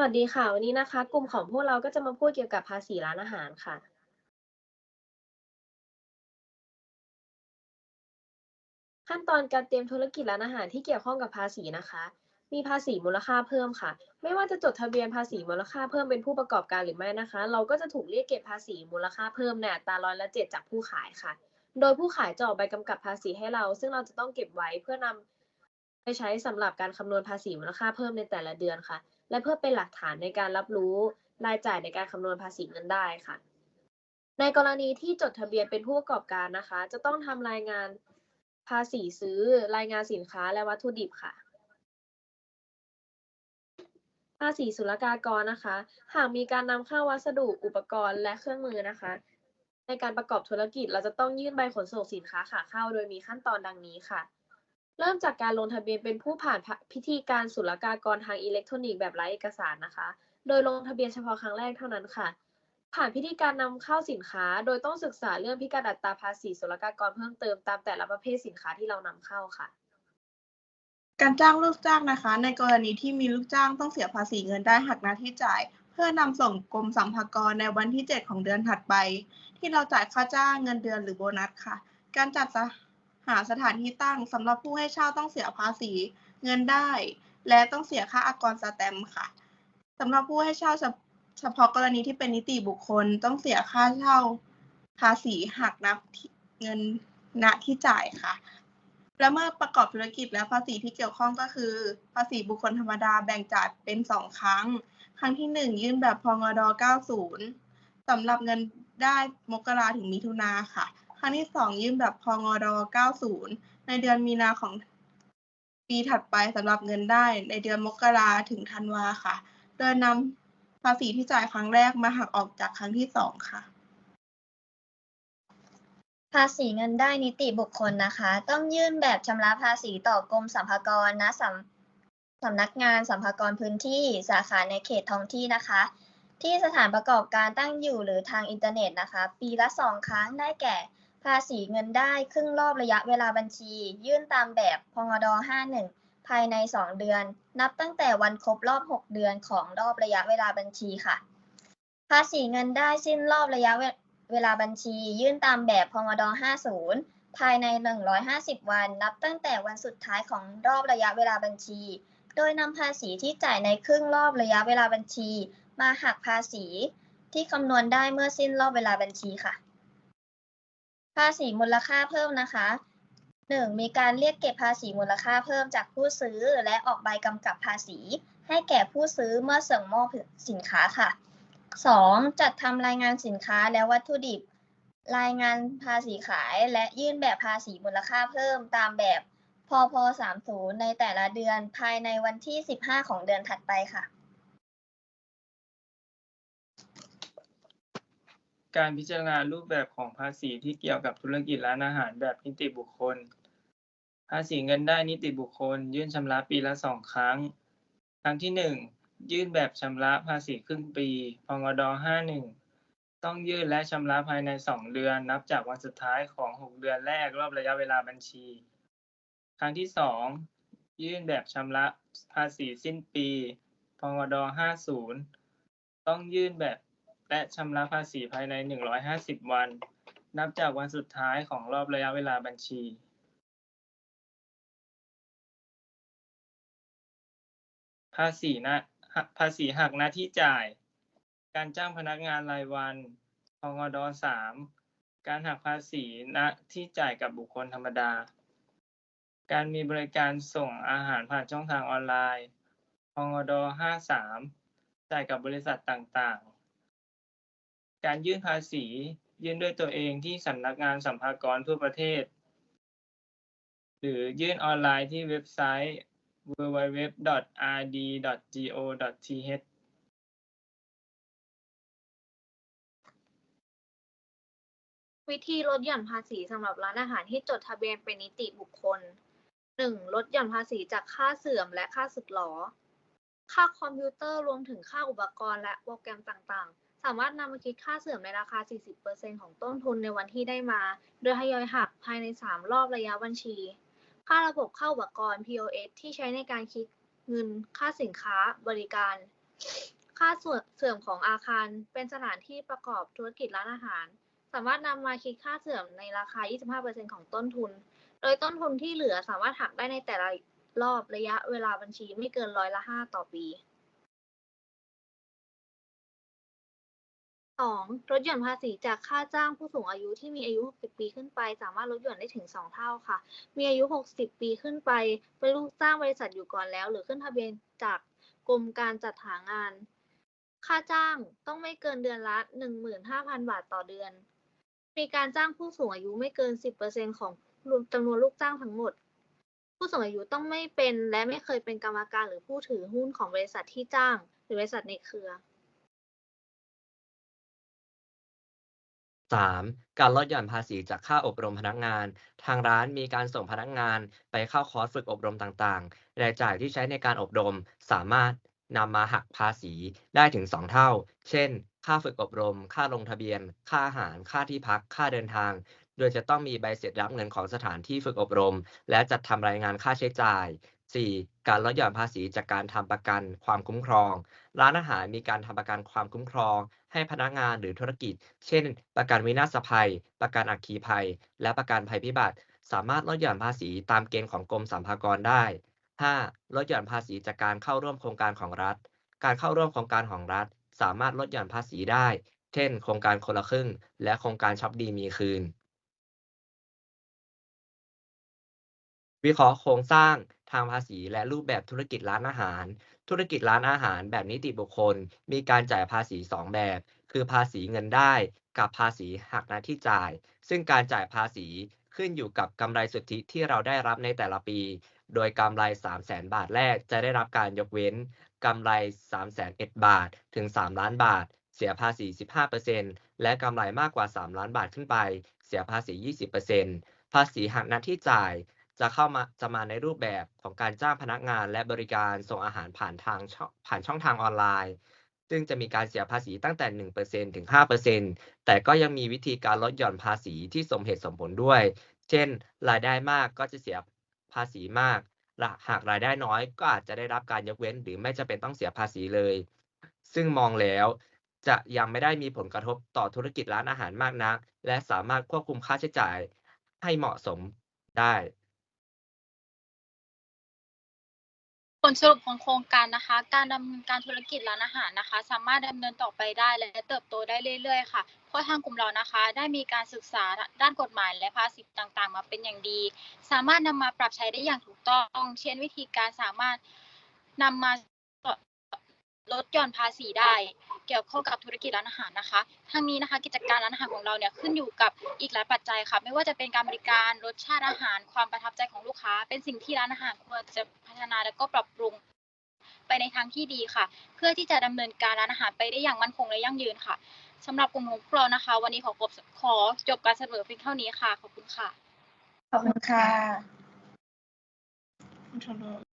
วัสดีค่ะ วันนี้นะคะ กลุ่มของพวกเราก็จะมาพูดเกี่ยวกับภาษีร้านอาหารค่ะขั้นตอนการเตรียมธุรกิจร้านอาหารที่เกี่ยวข้องกับภาษีนะคะ มีภาษีมูลค่าเพิ่มค่ะ ไม่ว่าจะจดทะเบียนภาษีมูลค่าเพิ่มเป็นผู้ประกอบการหรือไม่นะคะ เราก็จะถูกเรียกเก็บภาษีมูลค่าเพิ่มในอัตราร้อยละเจ็ดจากผู้ขายค่ะ โดยผู้ขายจะออกใบกำกับภาษีให้เรา ซึ่งเราจะต้องเก็บไว้เพื่อนำ ไปใช้สำหรับการคำนวณภาษีมูลค่าเพิ่มในแต่ละเดือนค่ะ และเพื่อเป็นหลักฐานในการรับรู้รายจ่ายในการคำนวณภาษีเงินได้ค่ะ ในกรณีที่จดทะเบียนเป็นผู้ประกอบการนะคะ จะต้องทำรายงานภาษีซื้อรายงานสินค้าและวัตถุดิบค่ะ ภาษีศุลกากรนะคะ หากมีการนำเข้าวัสดุอุปกรณ์และเครื่องมือนะคะ ในการประกอบธุรกิจเราจะต้องยื่นใบขนส่งสินค้าขาเข้า โดยมีขั้นตอนดังนี้ค่ะ เริ่มจากการลงทะเบียนเป็นผู้ผ่านพิธีการศุลกากรทางอิเล็กทรอนิกส์แบบไร้เอกสารนะคะ โดยลงทะเบียนเฉพาะครั้งแรกเท่านั้นค่ะ ผ่านพิธีการนำเข้าสินค้า โดยต้องศึกษาเรื่องพิกัดอัตราภาษีศุลกากรเพิ่มเติมตามแต่ละประเภทสินค้าที่เรานำเข้าค่ะ การจ้างลูกจ้างนะคะ ในกรณีที่มีลูกจ้างต้องเสียภาษีเงินได้หักหน้าที่จ่าย เพื่อนำส่งกรมสรรพากรในวันที่ 7 ของเดือนถัดไป ที่เราจ่ายค่าจ้างเงินเดือนหรือโบนัสค่ะ การจัด หาสถานที่ตั้งสำหรับผู้ให้เช่าต้องเสียภาษีเงินได้ และต้องเสียค่าอากรสแตมค่ะสำหรับผู้ให้เช่าเฉพาะกรณีที่เป็นนิติบุคคลต้องเสียค่าเช่าภาษีหักนับเงินณที่จ่ายค่ะ และเมื่อประกอบธุรกิจแล้วภาษีที่เกี่ยวข้องก็คือ ภาษีบุคคลธรรมดาแบ่งจ่ายเป็นสองครั้ง ครั้งที่หนึ่งยื่นแบบพงด90สำหรับเงินได้มกราถึงมิถุนาค่ะ ครั้งที่สองยื่นแบบพงด90 ในเดือนมีนาของปีถัดไปสำหรับเงินได้ ในเดือนมกราถึงธันวาค่ะ โดยนำภาษีที่จ่ายครั้งแรกมาหักออกจากครั้งที่สองค่ะ ภาษีเงินได้นิติบุคคลนะคะ ต้องยื่นแบบชำระภาษีต่อกรมสรรพากรนะสำสำนักงานสรรพากรพื้นที่สาขาในเขตท้องที่นะคะที่สถานประกอบการตั้งอยู่หรือทางอินเทอร์เน็ตนะคะ ปีละสองครั้งได้แก่ ภาษีเงินได้ครึ่งรอบระยะเวลาบัญชี ยื่นตามแบบพงด51 ภายใน 2 เดือน นับตั้งแต่วันครบรอบ 6 เดือนของรอบระยะเวลาบัญชีค่ะ ภาษีเงินได้สิ้นรอบระยะเวลาบัญชี ยื่นตามแบบพงด50 ภายใน 150 วัน นับตั้งแต่วันสุดท้ายของรอบระยะเวลาบัญชี โดยนำภาษีที่จ่ายในครึ่งรอบระยะเวลาบัญชี มาหักภาษีที่คำนวณได้เมื่อสิ้นรอบเวลาบัญชีค่ะ ภาษีมูลค่าเพิ่มนะคะ 1. มีการเรียกเก็บภาษีมูลค่าเพิ่มจากผู้ซื้อ และออกใบกำกับภาษี ให้แก่ผู้ซื้อเมื่อส่งมอบสินค้าค่ะ 2. จัดทำรายงานสินค้าและวัตถุดิบ รายงานภาษีขายและยื่นแบบภาษีมูลค่าเพิ่มตามแบบพพ30 ในแต่ละเดือนภายในวันที่ 15 ของเดือนถัดไปค่ะ การพิจารณารูปแบบของภาษีที่เกี่ยวกับธุรกิจร้านอาหารแบบนิติบุคคล ภาษีเงินได้นิติบุคคล ยื่นชำระปีละสองครั้ง ครั้งที่หนึ่งยื่นแบบชำระภาษีครึ่งปีพงด51 ต้องยื่นและชำระภายใน 2 เดือน นับจากวันสุดท้ายของ 6 เดือนแรกรอบระยะเวลาบัญชี ครั้งที่ 2 ยื่นแบบชำระภาษีสิ้นปีพงด50 ต้องยื่นแบบ และชำระภาษีภายใน 150 วัน นับจากวันสุดท้ายของรอบระยะเวลาบัญชีภาษีนะภาษีหักหน้าที่จ่าย การจ้างพนักงานรายวันพงด3การหักภาษีณที่จ่ายกับบุคคลธรรมดา การมีบริการส่งอาหารผ่านช่องทางออนไลน์พงด53จ่ายกับบริษัทต่างๆ การยื่นภาษี ยื่นด้วยตัวเองที่สำนักงานสัมภากรทั่วประเทศ หรือยื่นออนไลน์ที่เว็บไซต์ www.rd.go.th วิธีลดหย่อนภาษีสำหรับร้านอาหารที่จดทะเบียนเป็นนิติบุคคล 1. ลดหย่อนภาษีจากค่าเสื่อมและค่าสึกหรอ ค่าคอมพิวเตอร์รวมถึงค่าอุปกรณ์และโปรแกรมต่างๆ สามารถนำมาคิดค่าเสื่อมในราคา 40%ของต้นทุนในวันที่ได้มา โดยทยอยหักภายใน 3 รอบระยะบัญชี ค่าระบบเข้าอุปกรณ์ POS ที่ใช้ในการคิดเงิน ค่าสินค้า บริการ ค่าเสื่อมของอาคาร เป็นสถานที่ประกอบธุรกิจร้านอาหาร สามารถนำมาคิดค่าเสื่อมในราคา 25%ของต้นทุน โดยต้นทุนที่เหลือสามารถหักได้ในแต่ละรอบระยะเวลาบัญชีไม่เกินร้อยละ 5 ต่อปี 2. ลดหย่อนภาษีจากค่าจ้างผู้สูงอายุที่มีอายุ 60 ปีขึ้นไป สามารถลดหย่อนได้ถึง 2 เท่าค่ะ มีอายุ 60 ปีขึ้นไป เป็นลูกจ้างบริษัทอยู่ก่อนแล้ว หรือขึ้นทะเบียนจากกรมการจัดหางาน ค่าจ้างต้องไม่เกินเดือนละ 15,000 บาทต่อเดือน มีการจ้างผู้สูงอายุไม่เกิน 10%ของจำนวนลูกจ้างทั้งหมด ผู้สูงอายุต้องไม่เป็นและไม่เคยเป็นกรรมการหรือผู้ถือหุ้นของบริษัทที่จ้าง หรือบริษัทในเครือ 3. การลดหย่อนภาษีจากค่าอบรมพนักงาน ทางร้านมีการส่งพนักงานไปเข้าคอร์สฝึกอบรมต่างๆ รายจ่ายที่ใช้ในการอบรมสามารถนำมาหักภาษีได้ถึง 2 เท่า เช่น ค่าฝึกอบรม ค่าลงทะเบียน ค่าอาหาร ค่าที่พัก ค่าเดินทาง โดยจะต้องมีใบเสร็จรับเงินของสถานที่ฝึกอบรม และจัดทำรายงานค่าใช้จ่าย 4. การลดหย่อนภาษีจากการทำประกันความคุ้มครอง ร้านอาหารมีการทำประกันความคุ้มครอง ให้พนักงานหรือธุรกิจ เช่น ประกันวินาศภัย ประกันอัคคีภัย และประกันภัยพิบัติ สามารถลดหย่อนภาษีตามเกณฑ์ของกรมสรรพากรได้ 5. ลดหย่อนภาษีจากการเข้าร่วมโครงการของรัฐ การเข้าร่วมโครงการของรัฐ สามารถลดหย่อนภาษีได้ เช่น โครงการคนละครึ่ง และโครงการช็อปดีมีคืน วิเคราะห์โครงสร้าง ทางภาษี และรูปแบบธุรกิจร้านอาหาร ธุรกิจร้านอาหารแบบนิติบุคคล มีการจ่ายภาษี 2 แบบ คือภาษีเงินได้ กับภาษีหักหน้าที่จ่าย ซึ่งการจ่ายภาษีขึ้นอยู่กับกำไรสุทธิที่เราได้รับในแต่ละปี โดยกำไร 3 0 0แสนบาทแรกจะได้รับการยกเว้นกำไร3 1 0 0 0บาท ถึง 3 ล้านบาท เสียภาษี 15%และกำไรมากกว่า 3 ล้านบาทขึ้นไป เสียภาษี 20%ภาษีหักหน้าที่จ่าย จะเข้ามาจะมาในรูปแบบของการจ้างพนักงานและบริการส่งอาหารผ่านทางช่องผ่านช่องทางออนไลน์ ซึ่งจะมีการเสียภาษีตั้งแต่ 1%ถึง 5%แต่ก็ยังมีวิธีการลดหย่อนภาษีที่สมเหตุสมผลด้วย เช่น รายได้มากก็จะเสียภาษีมากและหากรายได้น้อยก็อาจจะได้รับการยกเว้น หรือไม่จะเป็นต้องเสียภาษีเลย ซึ่งมองแล้วจะยังไม่ได้มีผลกระทบต่อธุรกิจร้านอาหารมากนัก และสามารถควบคุมค่าใช้จ่ายให้เหมาะสมได้ ลสรุปของโครงการนะคะ การดำเนินการธุรกิจร้านอาหารนะคะ สามารถดำเนินต่อไปได้และเติบโตได้เรื่อยๆค่ะ เพราะทางกลุ่มเรานะคะ ได้มีการศึกษาด้านกฎหมายและภาษีต่างๆ มาเป็นอย่างดี สามารถนำมาปรับใช้ได้อย่างถูกต้อง เช่นวิธีการสามารถนำมาลดหย่อนภาษีได้ เกี่ยวข้องกับธุรกิจร้านอาหารนะคะทั้งนี้นะคะกิจการร้านอาหารของเราเนี่ยขึ้นอยู่กับอีกหลายปัจจัยค่ะ ไม่ว่าจะเป็นการบริการรสชาติอาหาร ความประทับใจของลูกค้า เป็นสิ่งที่ร้านอาหารควรจะพัฒนาและก็ปรับปรุงไปในทางที่ดีค่ะ เพื่อที่จะดำเนินการร้านอาหารไปได้อย่างมั่นคงและยั่งยืนค่ะสำหรับกลุ่มของพวกเรานะคะ วันนี้ขอจบขอจบการเสนอเพียงเท่านี้ค่ะ ขอบคุณค่ะ ขอบคุณค่ะคุณชน